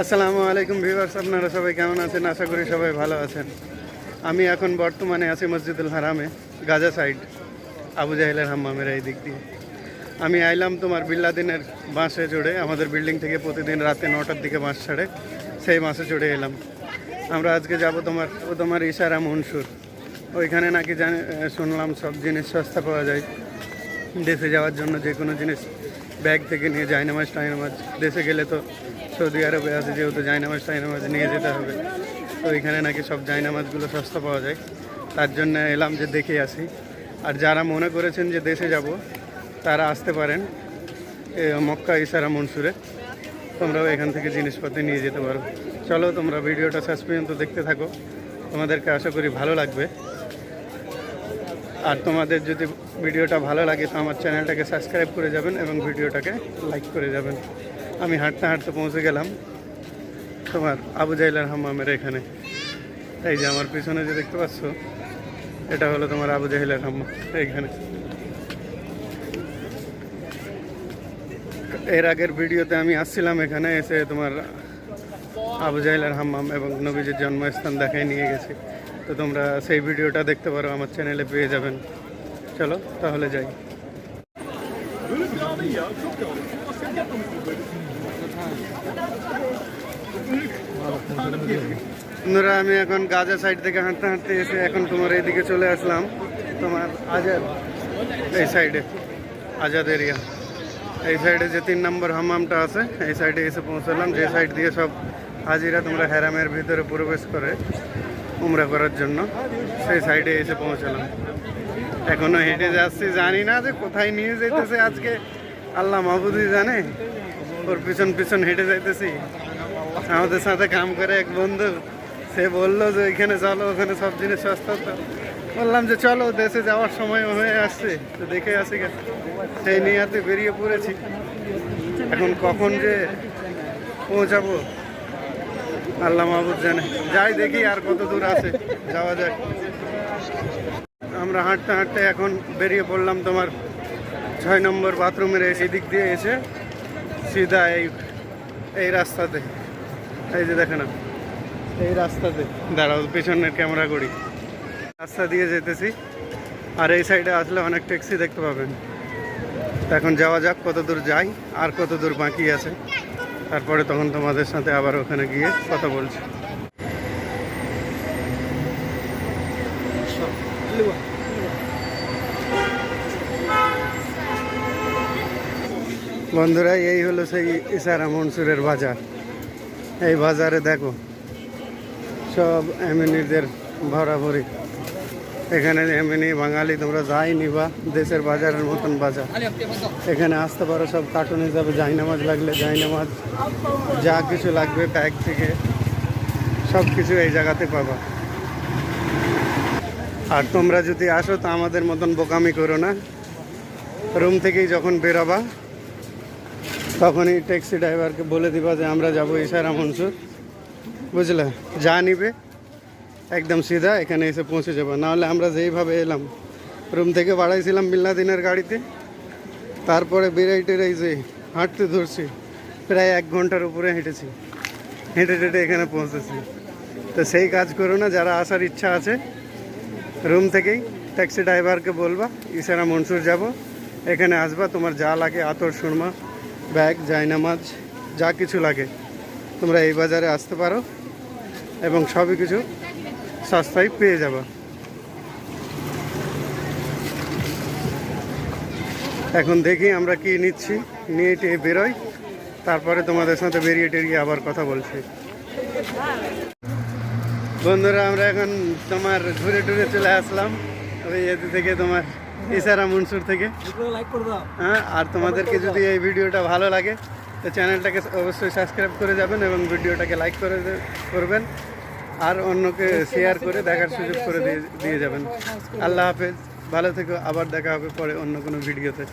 আসসালামু আলাইকুম ভিউয়ার্স, আপনারা সবাই কেমন আছেন? আশা করি সবাই ভালো আছেন। আমি এখন বর্তমানে আছি মসজিদুল হারামে, গাজা সাইড, আবু জাহেলের হাম্মামের এই দিক দিয়ে। আমি আইলাম তোমার বিল্লাদিনের বাঁশে চড়ে, আমাদের বিল্ডিং থেকে প্রতিদিন রাতে নটার দিকে বাঁশ ছাড়ে, সেই বাঁশে চড়ে এলাম। আমরা আজকে যাব তোমার ও তোমার ইশারা মনসুর। ওইখানে নাকি জানি শুনলাম সব জিনিস সস্তা পাওয়া যায়। দেশে যাওয়ার জন্য যে কোনো জিনিস ব্যাগ থেকে নিয়ে জায়নামাজ টাইনামাজ। দেশে গেলে তো সৌদি আরবে আছে, যেহেতু জায়নামাজ টাইনামাজ নিয়ে যেতে হবে। তো ওইখানে নাকি সব জায়নামাজগুলো সস্তা পাওয়া যায়। তার জন্য এলাম যে দেখে আসি। আর যারা মনে করেছেন যে দেশে যাব, তারা আসতে পারেন মক্কা ইসারা মনসুরে। তোমরাও এখান থেকে জিনিসপত্র নিয়ে যেতে পারো। চলো তোমরা ভিডিওটা শেষ পর্যন্ত দেখতে থাকো। তোমাদেরকে আশা করি ভালো লাগবে। আর তোমাদের যদি ভিডিওটা ভালো লাগে, তো আমার চ্যানেলটাকে সাবস্ক্রাইব করে যাবেন এবং ভিডিওটাকে লাইক করে যাবেন। আমি হাঁটতে হাঁটতে পৌঁছে গেলাম। তোমার আবু জাইলার হাম্মামের এখানে। এই যে আমার পিছনে যে দেখতে পাচ্ছ, এটা হলো তোমার আবু জাহিলার হাম্মাম এইখানে। এর আগের ভিডিওতে আমি আসছিলাম এখানে, এসে তোমার আবু জাহিলার হাম্মাম এবং নবীজির জন্মস্থান দেখায় নিয়ে গেছি। তো তোমরা সেই ভিডিওটা দেখতে পারো, আমার চ্যানেলে পেয়ে যাবেন। চলো, তাহলে যাই। বন্ধুরা, আমি এখন গাজা সাইড থেকে হাঁটতে হাঁটতে এসে এখন তোমার এইদিকে চলে আসলাম। তোমার আজাদ, এই সাইডে আজাদ এরিয়া এই সাইডে যে তিন নম্বর হাম্মামটা আছে, এই সাইডে এসে পৌঁছালাম। যে সাইড দিয়ে সব হাজিরা তোমরা হ্যারামের ভিতরে প্রবেশ করে উমরা করার জন্য, সেই সাইডে এসে পৌঁছলাম। এখনও হেঁটে যাচ্ছি, জানি না যে কোথায় নিয়ে যাইতেছে আজকে। আল্লাহ মাহবুদি জানে, ওর পিছন পিছন হেঁটে যাইতেছি। আমাদের সাথে কাম করে এক বন্ধু, সে বলল যে ওইখানে চলো, ওখানে সব জিনিস সস্তা তো। বললাম যে চলো, দেশে যাওয়ার সময় হয়ে আসছে, তো দেখে আসি। সেই নিয়াতে বেরিয়ে পড়েছি। এখন কখন যে পৌঁছাবো, আল্লাহ মাহবুদ জানে। যাই দেখি আর কত দূর আছে, যাওয়া যায় আমরা হাঁটতে হাঁটতে এখন বেরিয়ে পড়লাম তোমার ছয় নম্বর বাথরুমের এসে দিক দিয়ে এসে সিধা এই এই রাস্তাতে। এই যে দেখে না এই রাস্তাতে। দাঁড়াও পিছনের ক্যামেরা করি। রাস্তা দিয়ে যেতেছি। আর এই সাইডে আসলে অনেক ট্যাক্সি দেখতে পাবেন। এখন যাওয়া যাক কত দূর যাই আর কত দূর বাকি আছে। তারপরে তখন তোমাদের সাথে আবার ওখানে গিয়ে কথা বলছি। বন্ধুরা এই হলো সেই ইসারা মনসুরের বাজার। এই বাজারে দেখো, সব এমএনইদের ভরাভরি। এখানে এমএনই বাঙালি, তোমরা যাই নিবা, দেশের বাজারের মতন বাজার। এখানে আসতে পারো, সব কার্টুন হিসাবে জাইনামাজ লাগলে জাইনামাজ। যা কিছু লাগবে ব্যাগ থেকে সব কিছু এই জায়গাতে পাবা। আর তোমরা যদি আসো, তো আমাদের মতন বোকামি করো না। রুম থেকেই যখন বেরোবা তখনই ট্যাক্সি ড্রাইভারকে বলে দিবা যে আমরা যাব ইশারা মনসুর। বুঝলে? যা নিবে, একদম সিধা এখানে এসে পৌঁছে যাব। নাহলে আমরা যেইভাবে এলাম, রুম থেকে বাড়াইছিলাম বিল্লাদিনের গাড়িতে, তারপরে বেরাই টেরাই যে হাঁটতে ধরছি, প্রায় এক ঘণ্টার উপরে হেঁটেছি। হেঁটে হেঁটে এখানে পৌঁছেছি। তো সেই কাজ করো না, যারা আসার ইচ্ছা আছে, রুম থেকেই ট্যাক্সি ড্রাইভারকে বলবা ইশারা মনসুর যাব, এখানে আসবা, তোমার যা লাগে আতর, সুরমা ব্যাগ, জায়নামাজ, যা কিছু লাগে। তোমরা এই বাজারে আসতে পারো এবং সবই কিছু সস্তায় পেয়ে যাবা। এখন দেখি আমরা কি নিচ্ছি। নিয়ে টিয়ে বেরোই, তারপরে তোমাদের সাথে বেরিয়ে টেরিয়ে আবার কথা বলছি। বন্ধুরা, আমরা এখন তোমার ঘুরে টুরে চলে আসলাম। ওই এতে থেকে তোমার ইসারা মনসুর থেকে। হ্যাঁ আর তোমাদেরকে যদি এই ভিডিওটা ভালো লাগে তো চ্যানেলটাকে অবশ্যই সাবস্ক্রাইব করে যাবেন এবং ভিডিওটাকে লাইক করে করবেন। আর অন্যকে শেয়ার করে দেখার সুযোগ করে দিয়ে দিয়ে যাবেন। আল্লাহ হাফেজ। ভালো থেকো। আবার দেখা হবে পরে অন্য কোনো ভিডিওতে।